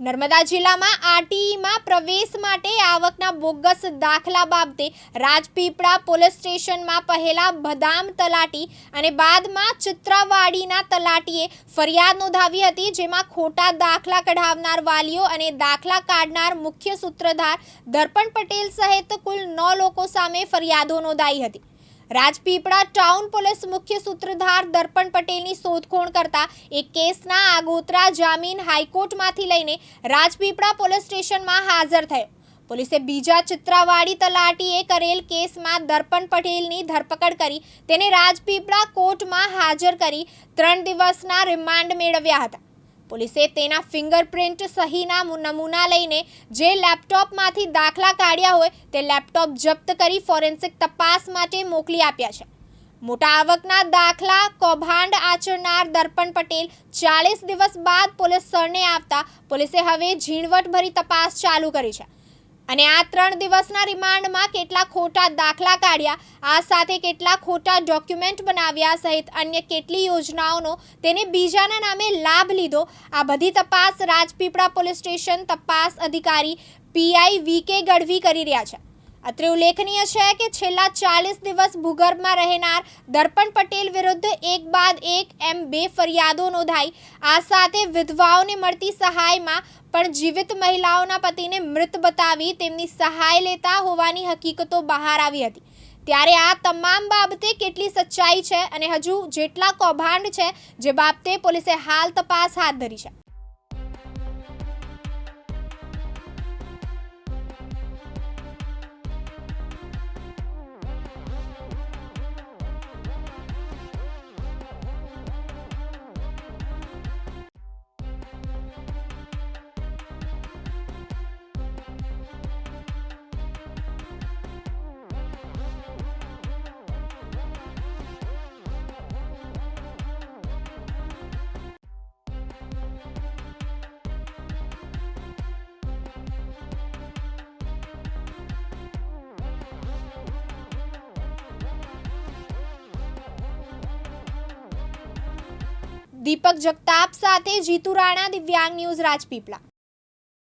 નર્મદા જિલ્લામાં આરટીઈમાં પ્રવેશ માટે આવકના બોગસ દાખલા બાબતે રાજપીપળા પોલીસ સ્ટેશનમાં પહેલા બદામ તલાટી અને બાદમાં ચિત્રાવાડીના તલાટીએ ફરિયાદ નોંધાવી હતી, જેમાં ખોટા દાખલા કઢાવનાર વાલીઓ અને દાખલા કાઢનાર મુખ્ય સૂત્રધાર દર્પણ પટેલ સહિત કુલ નવ લોકો સામે ફરિયાદો નોંધાઈ હતી. રાજપીપળા ટાઉન પોલીસ મુખ્ય સૂત્રધાર દર્પણ પટેલની શોધખોળ કરતા એક કેસના આગોતરા જામીન હાઈકોર્ટમાંથી લઈને રાજપીપળા પોલીસ સ્ટેશનમાં હાજર થયો. પોલીસે બીજા ચિત્રાવાડી તલાટીએ કરેલ કેસમાં દર્પણ પટેલની ધરપકડ કરી તેને રાજપીપળા કોર્ટમાં હાજર કરી ત્રણ દિવસના રિમાન્ડ મેળવ્યા હતા. પોલીસે તેના ફિંગરપ્રિન્ટ સહીના નમૂના લઈને જે લેપટોપમાંથી દાખલા કાઢ્યા હોય તે લેપટોપ જપ્ત કરી ફોરેન્સિક તપાસ માટે મોકલી આપ્યા છે. મોટા આવકના દાખલા કૌભાંડ આચરનાર દર્પણ પટેલ ચાલીસ દિવસ બાદ પોલીસ સરને આવતા પોલીસે હવે ઝીણવટભરી તપાસ ચાલુ કરી છે. અને આ ત્રણ દિવસના રિમાન્ડમાં કેટલા ખોટા દાખલા કાઢ્યા આ સાથે કેટલા ખોટા ડોક્યુમેન્ટ બનાવ્યા સહિત અન્ય કેટલી યોજનાઓનો તેને બીજાના નામે લાભ લીધો. આ બધી તપાસ રાજપીપળા પોલીસ સ્ટેશન તપાસ અધિકારી પીઆઈ વી કે ગઢવી કરી રહ્યા છે. અત્રે ઉલ્લેખનીય છે કે છેલ્લા ચાલીસ દિવસ ભૂગર્ભમાં રહેનાર દર્પણ પટેલ વિરુદ્ધ એક બાદ એક એમ બે ફરિયાદો નોંધાઈ. આ સાથે વિધવાઓને મળતી સહાયમાં પણ જીવિત મહિલાઓના પતિને મૃત બતાવી તેમની સહાય લેતા હોવાની હકીકતો બહાર આવી હતી. ત્યારે આ તમામ બાબતે કેટલી સચ્ચાઈ છે અને હજુ જેટલા કૌભાંડ છે જે બાબતે પોલીસે હાલ તપાસ હાથ ધરી છે. દીપક જગતાપ સાથે જીતુ રાણા દિવ્યાંગ ન્યૂઝ રાજપીપળા.